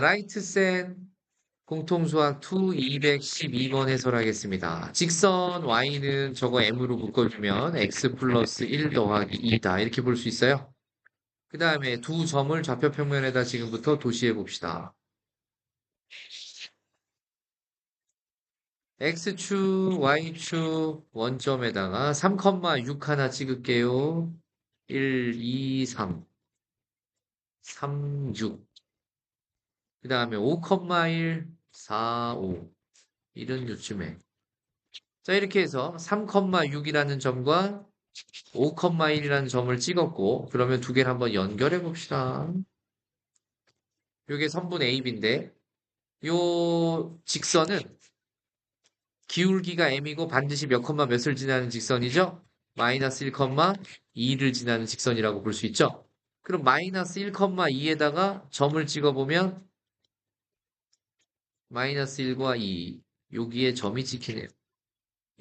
라이트센 공통수학 2 212번 해설하겠습니다. 직선 y는 저거 m으로 묶어주면 x 플러스 1 더하기 2다 이렇게 볼 수 있어요. 그 다음에 두 점을 좌표 평면에다 지금부터 도시해 봅시다. x축, y축 원점에다가 3,6 하나 찍을게요. 1, 2, 3. 3, 6. 그 다음에 5,1, 4, 5. 이런 요쯤에. 자, 이렇게 해서 3,6이라는 점과 5,1이라는 점을 찍었고, 그러면 두 개를 한번 연결해 봅시다. 요게 선분 AB인데, 요 직선은 기울기가 m이고 반드시 몇 컴마 몇을 지나는 직선이죠? 마이너스 1, 2를 지나는 직선이라고 볼 수 있죠? 그럼 마이너스 1, 2에다가 점을 찍어보면 마이너스 1과 2 여기에 점이 찍히네요.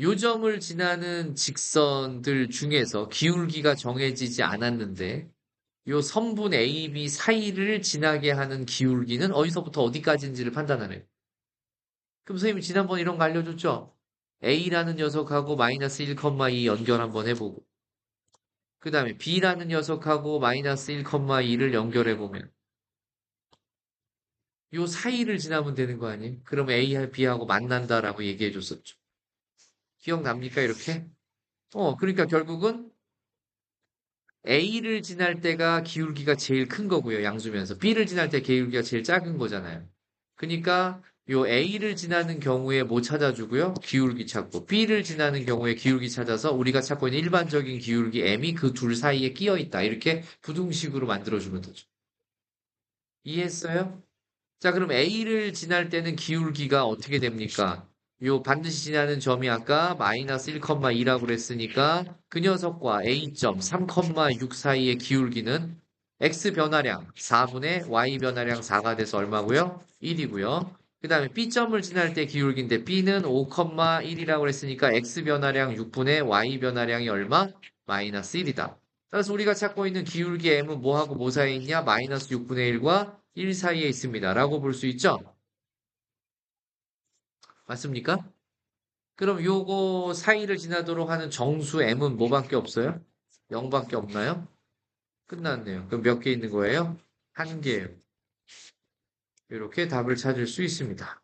요 점을 지나는 직선들 중에서 기울기가 정해지지 않았는데 요 선분 AB 사이를 지나게 하는 기울기는 어디서부터 어디까지인지를 판단하네요. 그럼 선생님이 지난번 이런 거 알려줬죠? A라는 녀석하고 마이너스 1,2 연결 한번 해보고 그 다음에 B라는 녀석하고 마이너스 1,2를 연결해보면 요 사이를 지나면 되는 거 아니에요? 그럼 A, B하고 만난다라고 얘기해 줬었죠. 기억납니까? 이렇게? 어, 그러니까 결국은 A를 지날 때가 기울기가 제일 큰 거고요. 양수면서. B를 지날 때 기울기가 제일 작은 거잖아요. 그러니까 요 A를 지나는 경우에 뭐 찾아주고요? 기울기 찾고 B를 지나는 경우에 기울기 찾아서 우리가 찾고 있는 일반적인 기울기 M이 그 둘 사이에 끼어 있다. 이렇게 부등식으로 만들어주면 되죠. 이해했어요? 자, 그럼 A를 지날 때는 기울기가 어떻게 됩니까? 요 반드시 지나는 점이 아까 마이너스 1,2라고 그랬으니까 그 녀석과 A점 3,6 사이의 기울기는 X 변화량 4분의 Y 변화량 4가 돼서 얼마고요? 1이고요. 그 다음에 B점을 지날 때 기울기인데 B는 5,1이라고 그랬으니까 X 변화량 6분의 Y 변화량이 얼마? 마이너스 1이다. 따라서 우리가 찾고 있는 기울기 M은 뭐하고 뭐 사이에 있냐? 마이너스 6분의 1과 1 사이에 있습니다. 라고 볼 수 있죠? 맞습니까? 그럼 요거 사이를 지나도록 하는 정수 m은 뭐밖에 없어요? 0밖에 없나요? 끝났네요. 그럼 몇 개 있는 거예요? 한 개예요. 이렇게 답을 찾을 수 있습니다.